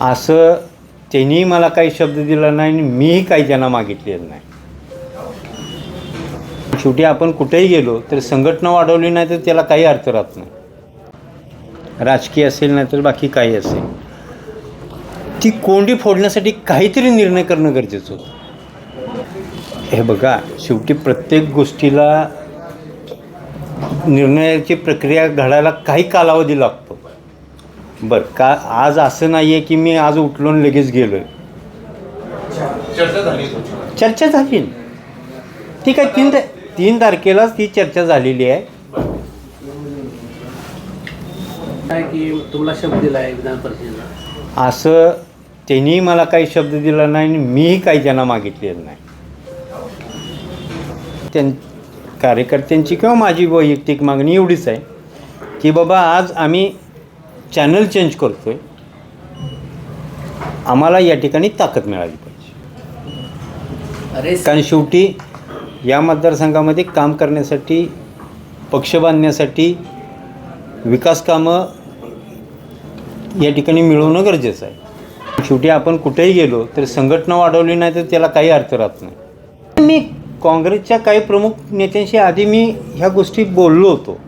असं त्यांनी मला काही शब्द दिला नाही आणि मीही काही त्यांना मागितलेलं नाही. शेवटी आपण कुठेही गेलो तर संघटना वाढवली नाही तर त्याला काही अर्थ राहत नाही. राजकीय असेल नाही तर बाकी काही असेल. ती कोंडी फोडण्यासाठी काहीतरी निर्णय करणं गरजेचं होतं. हे बघा शेवटी प्रत्येक गोष्टीला निर्णयाची प्रक्रिया घडायला काही कालावधी लागतो. बरं का आज असं नाही आहे की मी आज उठलो आणि लगेच गेलो आहे चर्चा झाली. चर्चा झाली. ना. ठीक आहे तीन तीन तारखेलाच ती चर्चा झालेली आहे. काय की तुम्हाला शब्द दिला आहे विधान परिषदेला? असं त्यांनी मला काही शब्द दिला नाही आणि मीही काही त्यांना मागितलेलं नाही. त्यां कार्यकर्त्यांची किंवा माझी वैयक्तिक मागणी एवढीच आहे की बाबा आज आम्ही चॅनल चेंज करतो आहे आम्हाला या ठिकाणी ताकद मिळाली पाहिजे. अरे कारण शेवटी या मतदारसंघामध्ये काम करण्यासाठी पक्ष बांधण्यासाठी विकास कामं या ठिकाणी मिळवणं गरजेचं आहे. शेवटी आपण कुठेही गेलो तर संघटना वाढवली नाही तर त्याला काही अर्थ राहत नाही. मी काँग्रेसच्या काही प्रमुख नेत्यांशी आधी मी ह्या गोष्टी बोललो होतो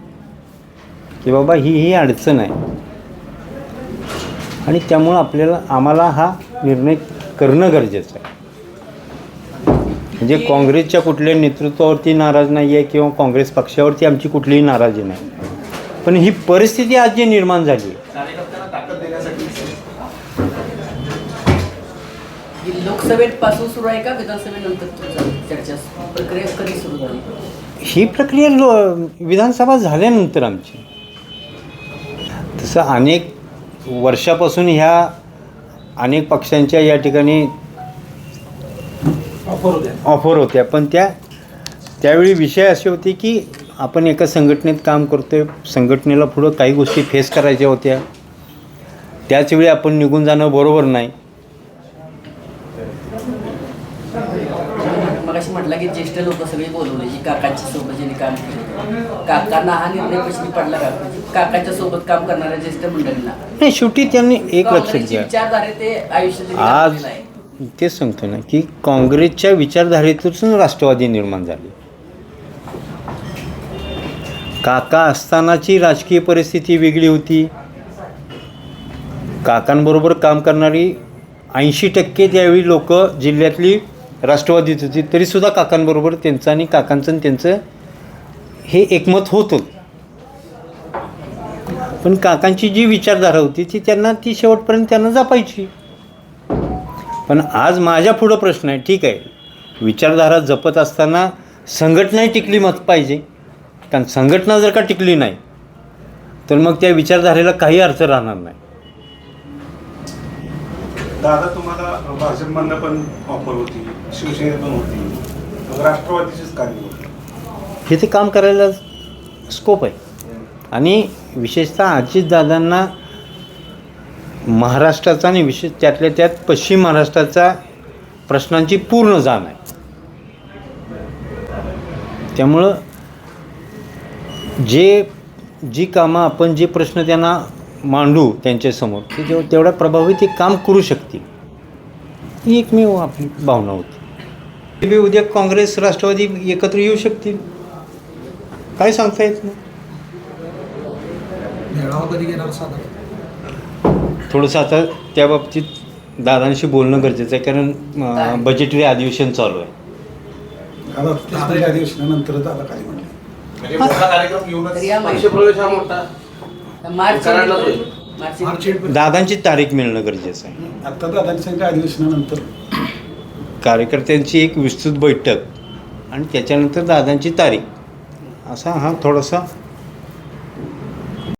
की बाबा ही ही अडचण आहे. आणि त्यामुळं आपल्याला आम्हाला हा निर्णय करणं गरजेचं आहे. म्हणजे काँग्रेसच्या कुठल्या नेतृत्वावरती नाराज नाही आहे किंवा काँग्रेस पक्षावरती आमची कुठलीही नाराजी नाही. पण ही परिस्थिती आज जी निर्माण झाली आहे, कार्यकर्त्यांना ताकद देण्यासाठी ही लोकसभेत पासून सुरू आहे का विधानसभेनंतर तुमचं चर्चा प्रक्रिया कधी सुरू झाली? ही प्रक्रिया लो विधानसभा झाल्यानंतर आमची. तसं अनेक वर्षापासून ह्या अनेक पक्षांच्या या ठिकाणी ऑफर होत्या. पण त्या त्यावेळी विषय असे होते की आपण एका संघटनेत काम करतोय संघटनेला पुढं काही गोष्टी फेस करायच्या होत्या. त्याचवेळी आपण निघून जाणं बरोबर नाही. म्हटलं की ज्येष्ठ लोक सगळे बोलवले जी काकांच्या सोबत ज्यांनी काम केलं. काकांना हा निर्णय प्रश्नी पडला का? काकाच्या सोबत काम करणाऱ्या ज्येष्ठ मंडळींना. नाही शेवटी त्यांनी एक लक्षात घ्या विचारधारे ते आयुष्यात आज तेच सांगतो ना की काँग्रेसच्या विचारधारेतून राष्ट्रवादी निर्माण झाली. काका असतानाची राजकीय परिस्थिती वेगळी होती. काकांबरोबर काम करणारी ऐंशी टक्के त्यावेळी लोक जिल्ह्यातली राष्ट्रवादीत होती तरीसुद्धा काकांबरोबर त्यांचं आणि काकांचं आणि त्यांचं हे एकमत होतं. पण काकांची जी विचारधारा होती ती त्यांना ती शेवटपर्यंत त्यांना जपायची. पण आज माझ्या पुढं प्रश्न आहे ठीक आहे. विचारधारा जपत असताना संघटनाही टिकली मत पाहिजे. कारण संघटना जर का टिकली नाही तर मग त्या विचारधारेला काही अर्थ राहणार नाही. दादा तुम्हाला भाजपमधनं पण ऑफर होती. शिवसेनेत होती. मग कार्य काम करायला स्कोप आहे. आणि विशेषतः अजितदादांना महाराष्ट्राचा आणि विशेष त्यातल्या त्यात पश्चिम महाराष्ट्राचा प्रश्नांची पूर्ण जाण आहे. त्यामुळं जे जी कामं आपण जे प्रश्न त्यांना मांडू त्यांच्यासमोर ते तेवढ्या प्रभावी ते काम करू शकतील ही एकमेव आपली भावना होती. बी उद्या काँग्रेस राष्ट्रवादी एकत्र येऊ शकतील. काय सांगता येत नाही. थोडंसं आता त्या बाबतीत दादांशी बोलणं गरजेचं आहे कारण बजेटरी अधिवेशन चालू आहे. दादांची तारीख मिळणं गरजेचं आहे. आता सांगितलं अधिवेशनानंतर कार्यकर्त्यांची एक विस्तृत बैठक आणि त्याच्यानंतर दादांची तारीख. असा हा थोडासा